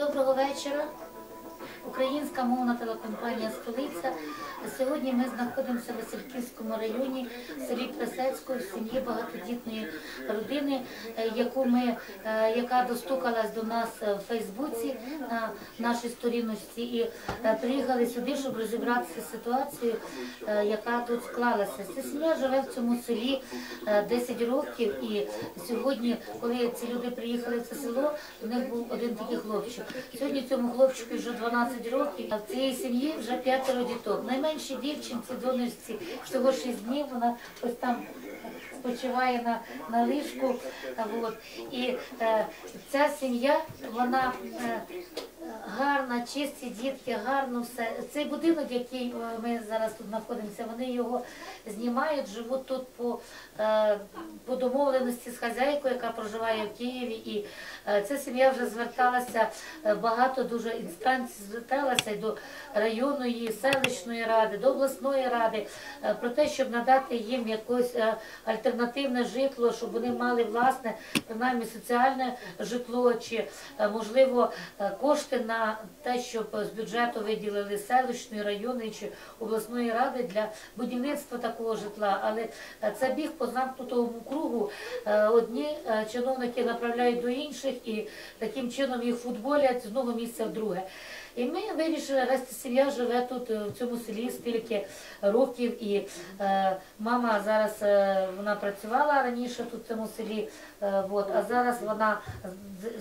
Доброго вечора. Українська мовна телекомпанія Столиця. Сьогодні ми знаходимося в Васильківському районі, в селі Плесецького, в сім'ї багатодітної родини, е, яку ми, е, яка достукалась до нас в Фейсбуці на нашій сторінності, і е, приїхали сюди, щоб розібратися з ситуацією, яка тут склалася. Ця сім'я живе в цьому селі е, 10 років, і сьогодні, коли ці люди приїхали в це село, у них був один такий хлопчик. Сьогодні цьому хлопчику вже 12 років, в цієї сім'ї вже п'ятеро діток. Найменші дівчинці, донечці, всього 6 днів, вона ось там спочиває на, на ліжку. От. І е, ця сім'я, вона е, гарна, чисті дітки, гарно все. Цей будинок, який е, ми зараз тут знаходимося, вони його знімають, живуть тут по, е, по домовленості з хазяйкою, яка проживає в Києві. І е, ця сім'я вже зверталася багато дуже інстанцій, зверталася до районної, селищної ради, до обласної ради про те, щоб надати їм якось альтернативне житло, щоб вони мали власне, принаймні соціальне житло, чи можливо кошти на те, щоб з бюджету виділили селищної, районної чи обласної ради для будівництва такого житла. Але е, це біг по замкнутому кругу. Е, Одні е, чиновники направляють до інших і таким чином їх футболять з одного місця в друге. І ми вирішили, раз сім'я живе тут е, в цьому селі стільки років, і е, мама зараз е, вона працювала раніше тут в цьому селі, е, от, а зараз вона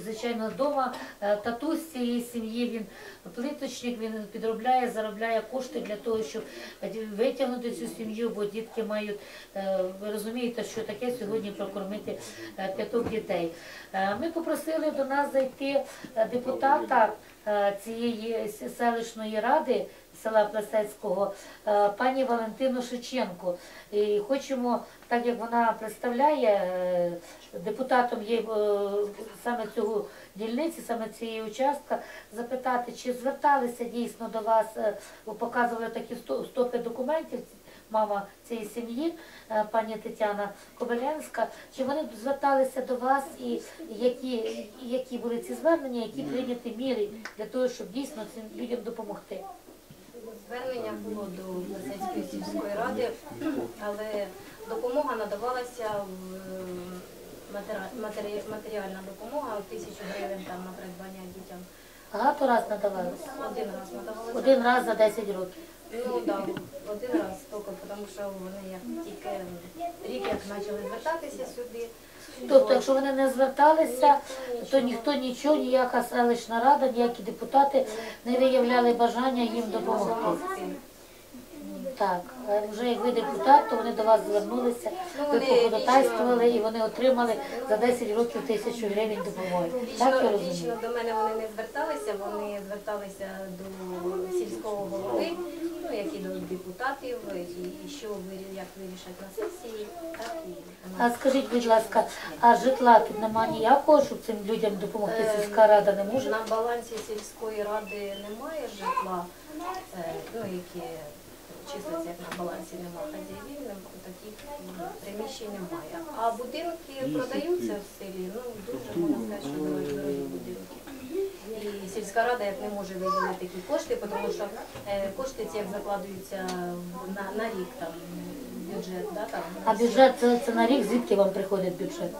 звичайно вдома. Е, татусь цієї сім'ї він плиточник, він підробляє, заробляє кошти для того, щоб витягнути цю сім'ю, бо дітки мають, е, ви розумієте, що таке сьогодні прокормити е, п'яток дітей. Е, Ми попросили до нас зайти е, депутата цієї селищної ради села Плесецького, е, пані Валентину Шевченко. І хочемо, так як вона представляє, е, депутатом є е, саме цього дільниці, саме цієї участка, запитати, чи зверталися дійсно до вас, е, ви показували такі сто- стопи документів, мама цієї сім'ї, е, пані Тетяна Кобилянська, чи вони зверталися до вас і які, які були ці звернення, які прийняті міри для того, щоб дійсно цим людям допомогти? Звернення було до Плесецької сільської ради, але допомога надавалася в е, матері- матеріальна допомога тисячу гривень там на придбання дітям. Багато раз надавалися. Один раз надавалася. Один раз за 10 років. Ну так, один раз тільки, тому що вони як тільки рік як почали звертатися сюди. Тобто, якщо вони не зверталися, то ніхто нічого, ніяка селищна рада, ніякі депутати не виявляли бажання їм допомогти. Так, вже як ви депутат, то вони до вас звернулися, ви походатайствували і вони отримали за 10 років тисячу гривень допомоги. Так я розумію? до мене вони не зверталися, вони зверталися до сільського голови, ну як і до депутатів, і, що як вирішать на сесії, так і А скажіть, будь ласка, а житла тут немає ніякого, щоб цим людям допомогти? Сільська рада не може? На балансі сільської ради немає житла, е, ну які числиться як на балансі немає хазяїв, таких приміщень немає. А будинки продаються в селі, ну дуже можна сказати, що дорогі, дорогі будинки. І сільська рада як не може виділити такі кошти, тому що е, кошти ці як закладуються на, на рік там бюджет, да, там. А бюджет це, це на рік, звідки вам приходить бюджет?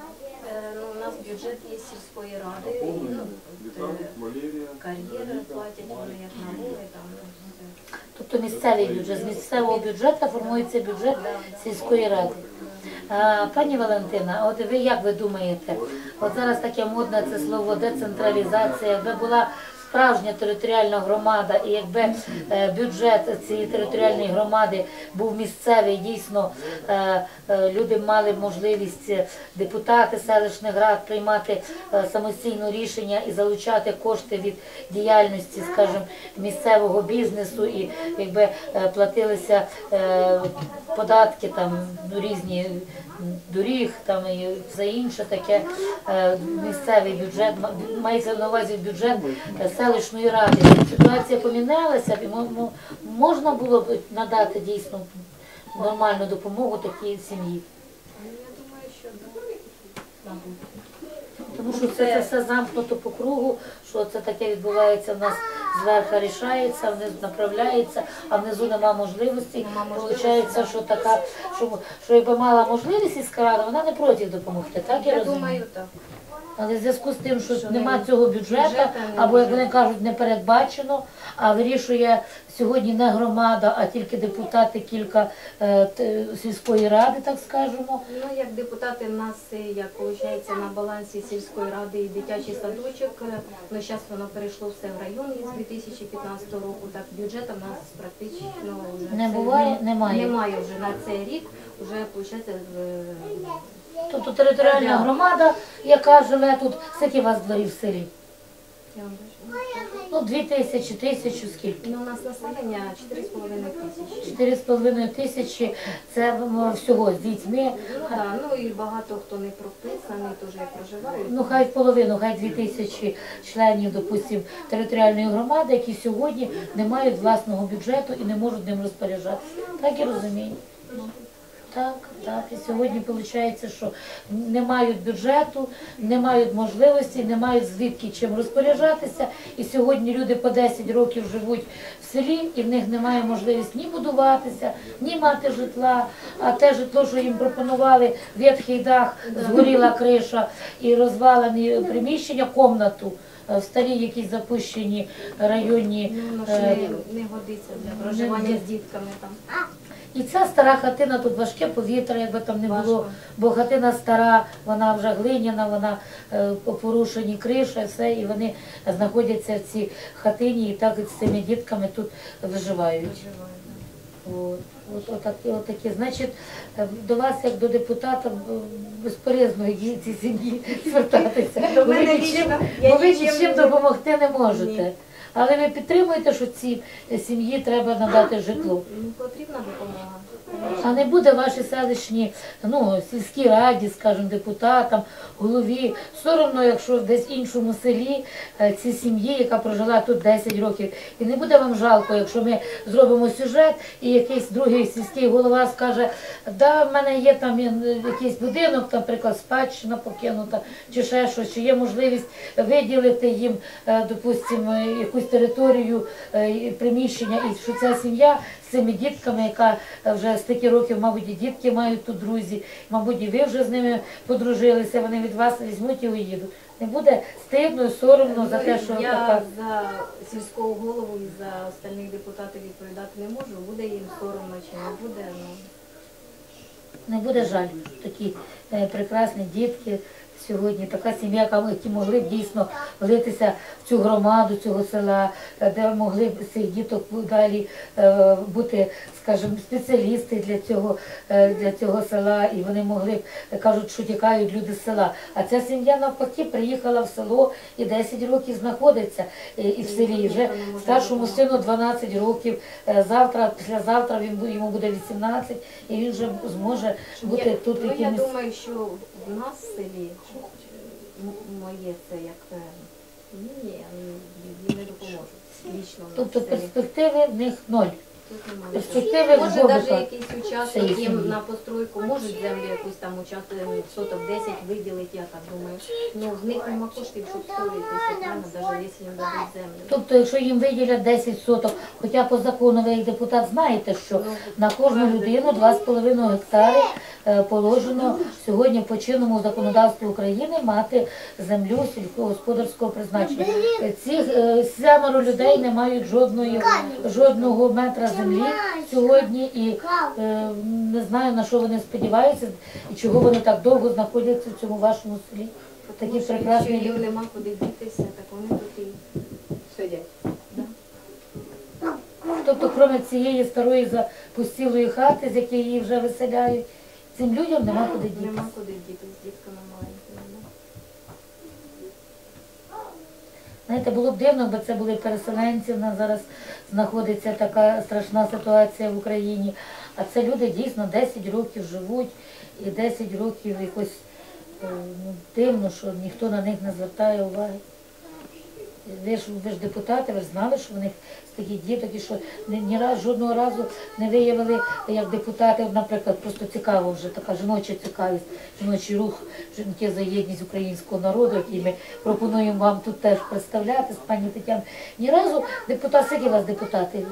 Е, Ну, у нас бюджет є сільської ради, і, ну, от, е, кар'єри платять вони як налоги, там, ну, все. Тобто місцевий бюджет. З місцевого бюджету формується бюджет сільської ради. Пані Валентина, от ви як ви думаєте, от зараз таке модне це слово децентралізація, якби була справжня територіальна громада, і якби е, бюджет цієї територіальної громади був місцевий, дійсно е, е, люди мали можливість депутати селищних рад приймати самостійно рішення і залучати кошти від діяльності, скажімо, місцевого бізнесу, і якби платилися податки там ну, різні доріг, там і все інше таке е, місцевий бюджет, мається на увазі бюджет селищної ради. Ситуація помінялася, можна було б надати дійсно нормальну допомогу такій сім'ї. Тому що це, це все замкнуто по кругу, що це таке відбувається в нас зверху рішається, вниз направляється, а внизу нема можливості. Получається, що така, що, що якби мала можливість із рада, вона не проти допомогти, так я Я розумію? думаю, так. Але в зв'язку з тим, що, Що нема не- цього бюджету, або як вони кажуть, не передбачено, а вирішує сьогодні не громада, а тільки депутати кілька е, т- сільської ради, так скажемо. Ну, як депутати в нас, е, як виходить, на балансі сільської ради і дитячий садочок, е, ну зараз воно перейшло все в район із 2015 року, так бюджету в нас практично вже Не це- буває, немає. Немає вже на цей рік, вже виходить, Тобто територіальна громада, яка живе тут, скільки у вас дворів в селі? Ну, дві тисячі, тисячу скільки? Ну, у нас населення 4,5 тисячі. Чотири з половиною тисячі це м, всього з дітьми. Ну, да, ну і багато хто не прописаний, теж як проживають. Ну, хай половину, хай дві тисячі членів, допустим, територіальної громади, які сьогодні не мають власного бюджету і не можуть ним розпоряджатися. Так і розумію. Так, так. І сьогодні виходить, що не мають бюджету, не мають можливості, не мають звідки чим розпоряджатися. І сьогодні люди по 10 років живуть в селі, і в них немає можливості ні будуватися, ні мати житла. А те житло, що їм пропонували, ветхий дах, згоріла криша і розвалені приміщення, комнату. е, В старі якісь запущені районні. Ну, воно е, не, не годиться для проживання з дітками там. І ця стара хатина, тут важке повітря, якби там не було, бо хатина стара, вона вже глиняна, вона е, по криша, все, і вони знаходяться в цій хатині і так з цими дітками тут виживають. Да. От, от, отакі, отакі. Значить, е, до вас, як до депутата, б- безполезно їй цій сім'ї звертатися. Бо ви нічим допомогти не можете. Але ви підтримуєте, що цій е, сім'ї треба надати житло. Потрібна допомога. А не буде ваші селищні, ну, сільській раді, скажімо, депутатам, голові. Соромно, якщо в десь іншому селі е, ці сім'ї, яка прожила тут 10 років, і не буде вам жалко, якщо ми зробимо сюжет, і якийсь другий сільський голова скаже, да, в мене є там е, якийсь будинок, наприклад, спадщина покинута, чи ще щось, чи є можливість виділити їм, е, допустимо, якусь територію, приміщення, і що ця сім'я цими дітками, яка е, вже стільки років, мабуть, і дітки мають тут друзі, мабуть, і ви вже з ними подружилися, вони від вас візьмуть і уїдуть. Не буде стидно, і соромно за те, що я така. за сільського голову і за остальних депутатів відповідати не можу. Буде їм соромно чи не буде. Ну, Не буде жаль, такі е, прекрасні дітки сьогодні, така сім'я, яка- які могли б дійсно влитися в цю громаду цього села, е, де могли б цих діток далі е, бути, скажімо, спеціалісти для цього, е, для цього села, і вони могли б, кажуть, що тікають люди з села. А ця сім'я навпаки приїхала в село і 10 років знаходиться і в селі. І Вже старшому сину 12 років. Завтра, післязавтра він йому буде 18, і він вже зможе бути я, тут ну, я думаю, що в нас в селі моє це як е, ні, не допоможуть. Лічно Тобто перспективи в них ноль. Перспективи Може навіть якийсь участок їм на постройку, можуть землю якусь там участок, соток 10 виділити, я так думаю. Ну в них нема коштів, щоб строїтися, навіть якщо їм дадуть землю. Тобто, якщо їм виділять 10 соток, хоча по закону ви як депутат знаєте, що Ну, на кожну людину 2,5 гектари е, положено сьогодні по чинному законодавству України мати землю сільськогосподарського призначення. Е, Ці е, семеро людей не мають жодної жодного метра землі сьогодні і е, не знаю на що вони сподіваються і чого вони так довго знаходяться в цьому вашому селі. Такі прекрасні якщо їм нема куди дітися, так вони тут і сидять. Тобто, крім цієї старої запустілої хати, з якої її вже виселяють, цим людям нема куди діти. Нема куди діти з дітками маленькими. Знаєте, було б дивно, бо це були переселенці. У нас зараз знаходиться така страшна ситуація в Україні. А це люди дійсно 10 років живуть і 10 років якось е, ну, дивно, що ніхто на них не звертає уваги. Ви ж ви ж депутати, ви ж знали, що в них такі діток, і що ні, ні раз жодного разу не виявили як депутати, наприклад, просто цікаво вже така жіноча цікавість, жіночий рух, жінки за єдність українського народу, який ми пропонуємо вам тут теж представляти з пані Тетяною. Ні разу депутат, скільки у вас депутатів?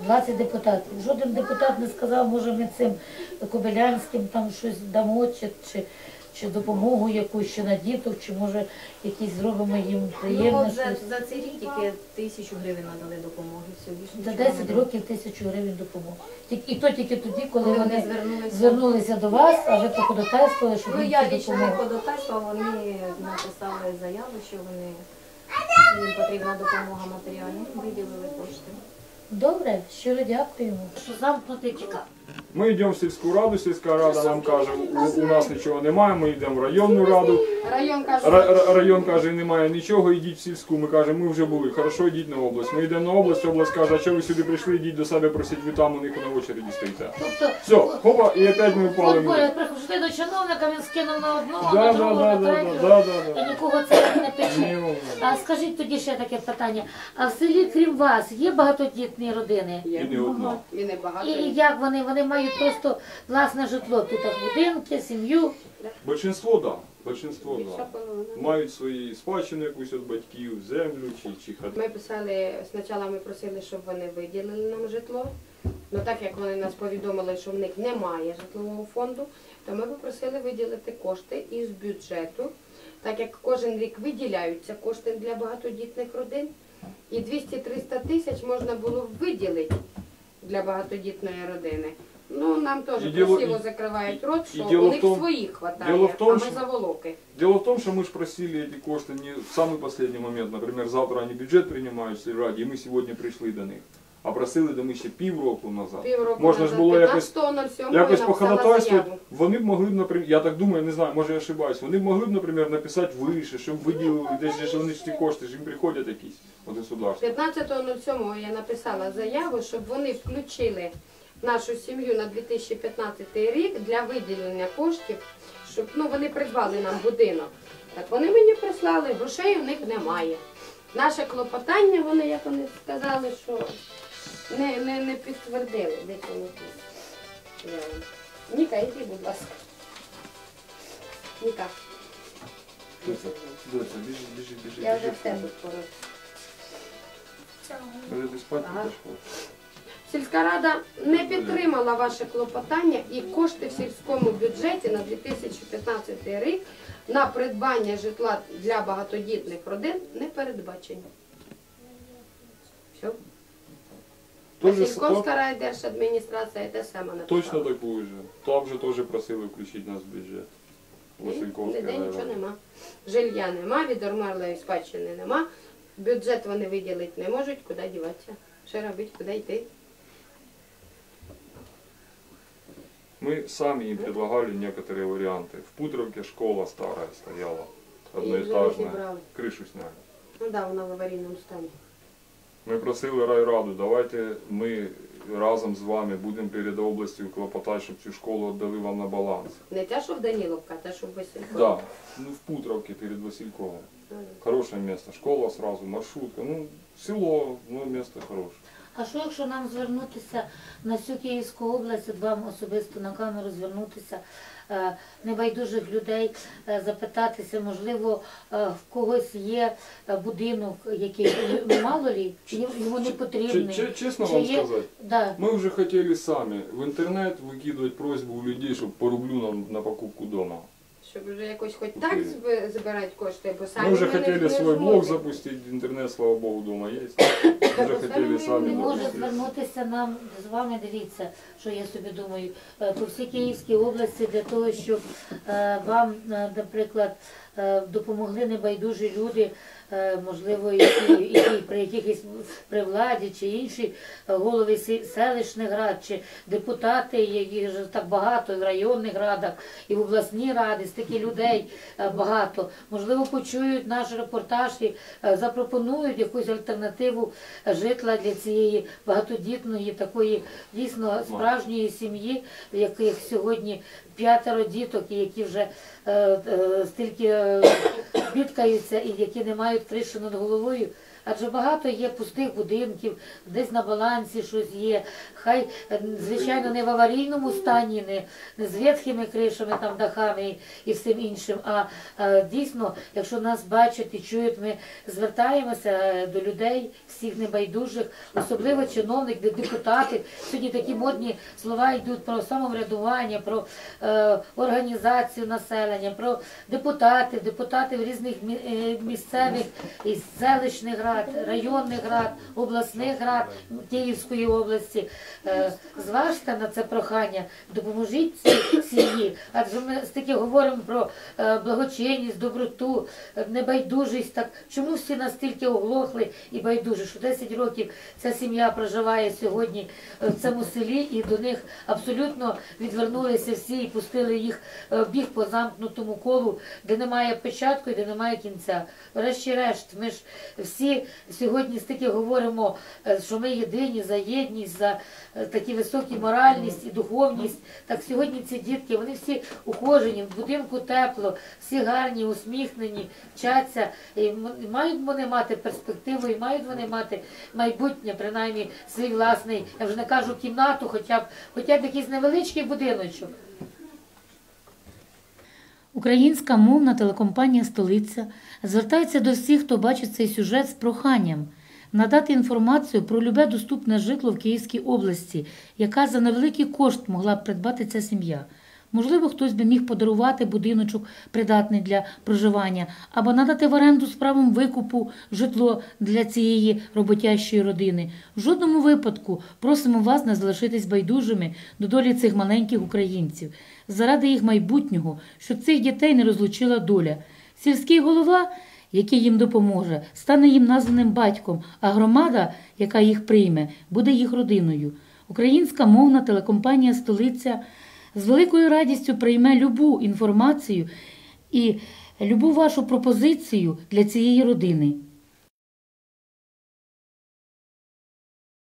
20 депутатів. Жоден депутат не сказав, може ми цим Кобилянським там щось дамо, чи, чи, чи допомогу якусь, чи на діток, чи може якісь зробимо їм Ну, приємне от за, щось. за цей рік тільки тисячу гривень надали допомоги. Все, більше За нічого 10 не років тисячу гривень допомоги. Тільки- І то тільки тоді, коли Коли вони вони звернулися. звернулися до вас, а ви походатайствували, щоб Ну їм я цю лічно не допомогу. ходатайства, вони написали заяву, що вони їм потрібна допомога матеріальна, виділили кошти. Добре, щиро дякуємо. Що замкнутий чекав. Ми йдемо в сільську раду, сільська рада нам каже, у, у нас нічого немає, ми йдемо в районну раду. Район каже, Ра- ра- район каже, немає нічого, йдіть в сільську. Ми кажемо, ми вже були, хорошо, йдіть на область. Ми йдемо на область, область каже, а що ви сюди прийшли, йдіть до себе, просіть, ви там у них на очереді стоїте. Тобто, Все, хопа, і опять ми впали. от в Боря, прийшли до чиновника, він скинув на одного, Да, на да, другого, да, на да, третього. да, да, да. І нікого це не пече. Ні. А скажіть тоді ще таке питання. А в селі, крім вас, є багатодітні родини? І не одна. І не багато. І і як вони? Вони мають просто власне житло. Тут будинки, сім'ю. Большинство, да. Большинство, да. Мають свої спадщини якусь від батьків, землю чи, чи хати. Ми писали, спочатку ми просили, щоб вони виділили нам житло. Ну так як вони нас повідомили, що в них немає житлового фонду, то ми попросили виділити кошти із бюджету, так як кожен рік виділяються кошти для багатодітних родин. І 200-300 тисяч можна було виділити для багатодітної родини. Ну, нам теж І діло- красиво і- закривають рот, і що діло у в них том- своїх хватає, діло в том, а ми що- заволоки. Дело в том, что мы же просили эти кошты не в самый последний момент. Например, завтра они бюджет принимают в сельраді, і ми сьогодні прийшли до них. А просили до ми ще півроку назад. Півроку Можна ж назад, було якось, 15.07 якось я по написала ходатайству, заяву. вони б могли б, наприклад, я так думаю, не знаю, може я ошибаюсь, вони б могли б, наприклад, написати вище, щоб виділили, десь же ж вони ж ці кошти, ж їм приходять якісь від государства. 15.07 я написала заяву, щоб вони включили нашу сім'ю на 2015 рік для виділення коштів, щоб ну, вони придбали нам будинок. Так вони мені прислали, грошей у них немає. Наше клопотання, вони, як вони сказали, що не, не, не підтвердили. Ніка, йди, будь ласка. Ніка, Доця, доця, біжи, біжи, біжи, я вже все тут спати Ага. Сільська рада не підтримала ваше клопотання і кошти в сільському бюджеті на 2015 рік на придбання житла для багатодітних родин не передбачені. Все. Сільськовська райдержадміністрація те саме написала. Точно такую же. Там же теж просили включити нас в бюджет. Ніде нічого нема. Жилья нема, відормерлої спадщини нема. Бюджет вони виділити не можуть, куди діватися. Що робити, куди йти? Мы сами им предлагали некоторые варианты. В Путровке школа старая стояла, І вже не одноэтажная, зібрали. крышу сняли. Ну так, да, вона в аварійному стані. Ми просили райраду, давайте ми разом з вами будемо перед областю клопотати, щоб цю школу віддали вам на баланс. Не те, що в Даніловка, а те, що в Василькові. Да, ну в Путровке перед Васильковым. Хорошее место, школа сразу, маршрутка, ну село, ну место хорошее. А що якщо нам звернутися на всю Київську область, от вам особисто на камеру звернутися, е, небайдужих людей, е, запитатися, можливо, е, в когось є е, будинок, який ну, мало лі, чи йому не потрібний. Ч- ч- честно Чи вам є- сказать, Да. мы уже хотели сами в интернет выкидывать просьбу у людей, чтобы по рублю нам на покупку дома. Щоб вже якось хоч так зби- збирати кошти, бо самі Мы уже ми не- хотели не свой блог запустить, интернет, слава богу, дома есть. Уже хотели Не сами може запустить. звернутися нам з вами. Дивіться, що я собі думаю, е, по всій Київській області для того, щоб е, вам, е, наприклад, е, допомогли небайдужі люди, можливо, які, які при якихось при владі чи інші е, голови селищних рад, чи депутати, яких так багато в районних радах, і в обласній раді, стільки людей е, багато. Можливо, почують наш репортаж і е, запропонують якусь альтернативу е, житла для цієї багатодітної, такої дійсно справжньої сім'ї, в яких сьогодні п'ятеро діток, і які вже е, е, стільки е, бідкаються і які не мають кришу над головою. Адже багато є пустих будинків, десь на балансі щось є. Хай, е, звичайно, не в аварійному стані, не, не з ветхими кришами, там, дахами і, і всім іншим. А, е, дійсно, якщо нас бачать і чують, ми звертаємося е, до людей, всіх небайдужих, особливо чиновник, де- депутати. Сьогодні такі модні слова йдуть про самоврядування, про е, організацію населення, про депутати в різних е, місцевих і селищних рад, районних рад, обласних рад Київської області. Е, зважте на це прохання, допоможіть цій сім'ї. Адже ми стільки говоримо про е, благочинність, доброту, е, небайдужість. Так чому всі настільки оглохли і байдужі, що 10 років ця сім'я проживає сьогодні в цьому селі, і до них абсолютно відвернулися всі і пустили їх в біг по замкнутому колу, де немає початку і де немає кінця. Врешті-решт, ми ж всі сьогодні стільки говоримо, е, що ми єдині за єдність, за е, такі високі моральність і духовність. Так сьогодні ці дітки, вони всі ухожені, в будинку тепло, всі гарні, усміхнені, вчаться. І мають вони мати перспективу, і мають вони мати майбутнє, принаймні свій власний, я вже не кажу кімнату, хоча б хоча б якийсь невеличкий будиночок. Українська мовна телекомпанія Столиця звертається до всіх, хто бачить цей сюжет з проханням надати інформацію про любе доступне житло в Київській області, яка за невеликий кошт могла б придбати ця сім'я. Можливо, хтось би міг подарувати будиночок придатний для проживання, або надати в оренду з правом викупу житло для цієї роботящої родини. В жодному випадку просимо вас не залишитись байдужими до долі цих маленьких українців, заради їх майбутнього, щоб цих дітей не розлучила доля. Сільський голова, який їм допоможе, стане їм названим батьком, а громада, яка їх прийме, буде їх родиною. Українська мовна телекомпанія Столиця з великою радістю прийме любу інформацію і любу вашу пропозицію для цієї родини.